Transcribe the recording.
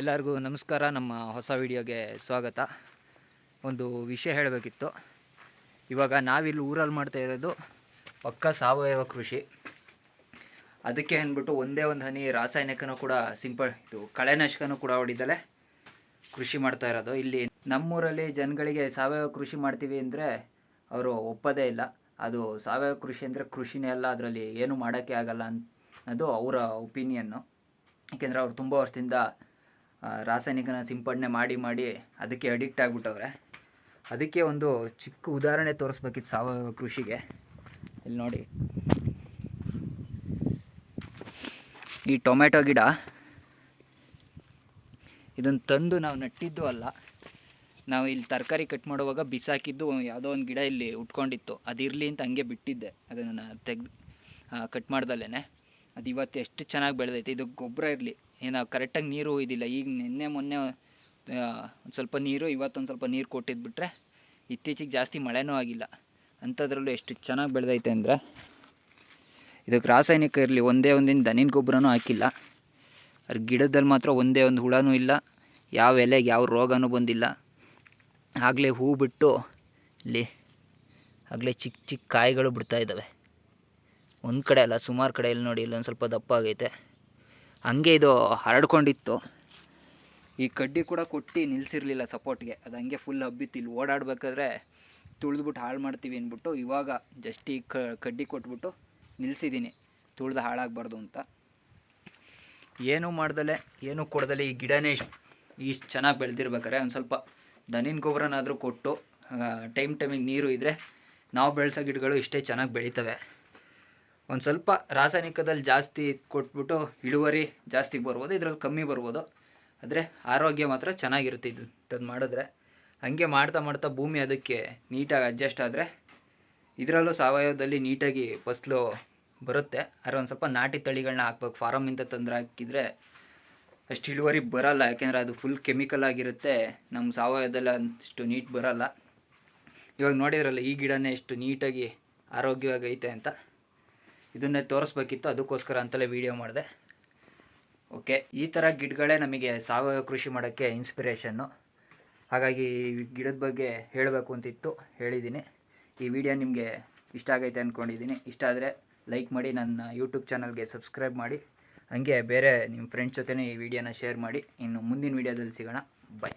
ಎಲ್ಲರಿಗೂ ನಮಸ್ಕಾರ. ನಮ್ಮ ಹೊಸ ವಿಡಿಯೋಗೆ ಸ್ವಾಗತ. ಒಂದು ವಿಷಯ ಹೇಳಬೇಕಿತ್ತು. ಇವಾಗ ನಾವಿಲ್ಲಿ ಊರಲ್ಲಿ ಮಾಡ್ತಾ ಇರೋದು ಪಕ್ಕ ಸಾವಯವ ಕೃಷಿ. ಅದಕ್ಕೆ ಅಂದ್ಬಿಟ್ಟು ಒಂದೇ ಒಂದು ಹನಿ ರಾಸಾಯನಿಕನೂ ಕೂಡ ಸಿಂಪಲ್ ಇದು ಕಳೆನಾಶಕನೂ ಕೂಡ ಹೊಡಿದಲೆ ಕೃಷಿ ಮಾಡ್ತಾ ಇರೋದು. ಇಲ್ಲಿ ನಮ್ಮೂರಲ್ಲಿ ಜನಗಳಿಗೆ ಸಾವಯವ ಕೃಷಿ ಮಾಡ್ತೀವಿ ಅಂದರೆ ಅವರು ಒಪ್ಪದೇ ಇಲ್ಲ. ಅದು ಸಾವಯವ ಕೃಷಿ ಅಂದರೆ ಕೃಷಿನೇ ಅಲ್ಲ, ಅದರಲ್ಲಿ ಏನು ಮಾಡೋಕ್ಕೆ ಆಗಲ್ಲ ಅನ್ನೋದು ಅವರ ಒಪಿನಿಯನ್ನು ಏಕೆಂದರೆ ಅವರು ತುಂಬ ವರ್ಷದಿಂದ ರಾಸಾಯನಿಕನ ಸಿಂಪಡಣೆ ಮಾಡಿ ಮಾಡಿ ಅದಕ್ಕೆ ಅಡಿಕ್ಟ್ ಆಗಿಬಿಟ್ಟವ್ರೆ. ಅದಕ್ಕೆ ಒಂದು ಚಿಕ್ಕ ಉದಾಹರಣೆ ತೋರಿಸ್ಬೇಕಿತ್ತು ಸಾವಯವ ಕೃಷಿಗೆ. ಇಲ್ಲಿ ನೋಡಿ. ಈ ಟೊಮೆಟೊ ಗಿಡ ಇದನ್ನು ತಂದು ನಾವು ನಟ್ಟಿದ್ದು ಅಲ್ಲ. ನಾವು ಇಲ್ಲಿ ತರಕಾರಿ ಕಟ್ ಮಾಡುವಾಗ ಬಿಸಾಕಿದ್ದು ಯಾವುದೋ ಒಂದು ಗಿಡ ಇಲ್ಲಿ ಉಟ್ಕೊಂಡಿತ್ತು. ಅದಿರಲಿ ಅಂತ ಹಂಗೆ ಬಿಟ್ಟಿದ್ದೆ. ಅದನ್ನು ತೆಗ್ದು ಕಟ್ ಮಾಡ್ದಲ್ಲೇ ಅದು ಇವತ್ತು ಎಷ್ಟು ಚೆನ್ನಾಗಿ ಬೆಳೆದೈತೆ. ಇದು ಗೊಬ್ಬರ ಇರಲಿ. ಏನು ಕರೆಕ್ಟಾಗಿ ನೀರು ಇದಿಲ್ಲ. ಈಗ ನಿನ್ನೆ, ಮೊನ್ನೆ ಒಂದು ಸ್ವಲ್ಪ ನೀರು, ಇವತ್ತೊಂದು ಸ್ವಲ್ಪ ನೀರು ಕೊಟ್ಟಿದ್ಬಿಟ್ರೆ ಇತ್ತೀಚೆಗೆ ಜಾಸ್ತಿ ಮಳೆನೂ ಆಗಿಲ್ಲ. ಅಂಥದ್ರಲ್ಲೂ ಎಷ್ಟು ಚೆನ್ನಾಗಿ ಬೆಳೆದೈತೆ ಅಂದರೆ ಇದಕ್ಕೆ ರಾಸಾಯನಿಕ ಇರಲಿ, ಒಂದೇ ಒಂದಿನ ದನಿನ ಗೊಬ್ಬರನೂ ಹಾಕಿಲ್ಲ. ಅದ್ರ ಗಿಡದಲ್ಲಿ ಮಾತ್ರ ಒಂದೇ ಒಂದು ಹುಳನೂ ಇಲ್ಲ, ಯಾವ ಎಲೆಗೆ ಯಾವ ರೋಗನೂ ಬಂದಿಲ್ಲ. ಆಗಲೇ ಹೂ ಬಿಟ್ಟು ಇಲ್ಲಿ ಆಗಲೇ ಚಿಕ್ಕ ಚಿಕ್ಕ ಕಾಯಿಗಳು ಬಿಡ್ತಾ ಇದ್ದಾವೆ. ಒಂದು ಕಡೆ ಅಲ್ಲ, ಸುಮಾರು ಕಡೆ ಇಲ್ಲಿ ನೋಡಿ, ಇಲ್ಲೊಂದು ಸ್ವಲ್ಪ ದಪ್ಪ ಆಗೈತೆ. ಹಂಗೆ ಇದು ಹರಡ್ಕೊಂಡಿತ್ತು. ಈ ಕಡ್ಡಿ ಕೂಡ ಕೊಟ್ಟು ನಿಲ್ಲಿಸಿರ್ಲಿಲ್ಲ ಸಪೋರ್ಟ್ಗೆ. ಅದು ಹಂಗೆ ಫುಲ್ ಹಬ್ಬಿತ್ತು. ಇಲ್ಲಿ ಓಡಾಡಬೇಕಾದ್ರೆ ತುಳಿದ್ಬಿಟ್ಟು ಹಾಳು ಮಾಡ್ತೀವಿ ಅಂದ್ಬಿಟ್ಟು ಇವಾಗ ಜಸ್ಟ್ ಈ ಕಡ್ಡಿ ಕೊಟ್ಬಿಟ್ಟು ನಿಲ್ಲಿಸಿದ್ದೀನಿ ತುಳ್ದು ಹಾಳಾಗಬಾರ್ದು ಅಂತ. ಏನೂ ಮಾಡ್ದಲೆ, ಏನೂ ಕೊಡ್ದಲೆ, ಈ ಗಿಡನೇ ಇಷ್ಟು ಚೆನ್ನಾಗಿ ಬೆಳೆದಿರ್ಬೇಕಾರೆ ಒಂದು ಸ್ವಲ್ಪ ದನಿನ ಗೊಬ್ಬರನಾದರೂ ಕೊಟ್ಟು ಟೈಮ್ ಟೈಮಿಗೆ ನೀರು ಇದ್ದರೆ ನಾವು ಬೆಳೆಸೋ ಗಿಡಗಳು ಇಷ್ಟೇ ಚೆನ್ನಾಗಿ ಬೆಳಿತವೆ. ಒಂದು ಸ್ವಲ್ಪ ರಾಸಾಯನಿಕದಲ್ಲಿ ಜಾಸ್ತಿ ಕೊಟ್ಬಿಟ್ಟು ಇಳುವರಿ ಜಾಸ್ತಿ ಬರ್ಬೋದು, ಇದರಲ್ಲಿ ಕಮ್ಮಿ ಬರ್ಬೋದು. ಆದರೆ ಆರೋಗ್ಯ ಮಾತ್ರ ಚೆನ್ನಾಗಿರುತ್ತೆ ಇದು ತಂದು ಮಾಡಿದ್ರೆ. ಹಾಗೆ ಮಾಡ್ತಾ ಮಾಡ್ತಾ ಭೂಮಿ ಅದಕ್ಕೆ ನೀಟಾಗಿ ಅಡ್ಜಸ್ಟ್ ಆದರೆ ಇದರಲ್ಲೂ ಸಾವಯವದಲ್ಲಿ ನೀಟಾಗಿ ಫಸಲು ಬರುತ್ತೆ. ಆದರೆ ಒಂದು ಸ್ವಲ್ಪ ನಾಟಿ ತಳಿಗಳನ್ನ ಹಾಕ್ಬೇಕು ಫಾರಮಿಂದ ತಂದ್ರೆ ಹಾಕಿದರೆ ಅಷ್ಟು ಇಳುವರಿ ಬರಲ್ಲ. ಯಾಕೆಂದರೆ ಅದು ಫುಲ್ ಕೆಮಿಕಲ್ ಆಗಿರುತ್ತೆ. ನಮ್ಮ ಸಾವಯವದಲ್ಲಿ ಅಷ್ಟು ನೀಟ್ ಬರಲ್ಲ. ಇವಾಗ ನೋಡಿದ್ರಲ್ಲ, ಈ ಗಿಡನೇ ಎಷ್ಟು ನೀಟಾಗಿ ಆರೋಗ್ಯವಾಗೈತೆ ಅಂತ. ಇದನ್ನೇ ತೋರಿಸ್ಬೇಕಿತ್ತು, ಅದಕ್ಕೋಸ್ಕರ ಅಂತಲೇ ವೀಡಿಯೋ ಮಾಡಿದೆ. ಓಕೆ ಈ ಥರ ಗಿಡಗಳೇ ನಮಗೆ ಸಾವಯವ ಕೃಷಿ ಮಾಡೋಕ್ಕೆ ಇನ್ಸ್ಪಿರೇಷನ್ನು ಹಾಗಾಗಿ ಗಿಡದ ಬಗ್ಗೆ ಹೇಳಬೇಕು ಅಂತಿತ್ತು, ಹೇಳಿದ್ದೀನಿ. ಈ ವಿಡಿಯೋ ನಿಮಗೆ ಇಷ್ಟ ಆಗೈತೆ ಅಂದ್ಕೊಂಡಿದ್ದೀನಿ ಇಷ್ಟ ಆದರೆ ಲೈಕ್ ಮಾಡಿ, ನನ್ನ ಯೂಟ್ಯೂಬ್ ಚಾನಲ್ಗೆ ಸಬ್ಸ್ಕ್ರೈಬ್ ಮಾಡಿ. ಹಾಗೆ ಬೇರೆ ನಿಮ್ಮ ಫ್ರೆಂಡ್ಸ್ ಜೊತೆನೇ ಈ ವಿಡಿಯೋನ ಶೇರ್ ಮಾಡಿ. ಇನ್ನು ಮುಂದಿನ ವಿಡಿಯೋದಲ್ಲಿ ಸಿಗೋಣ. ಬಾಯ್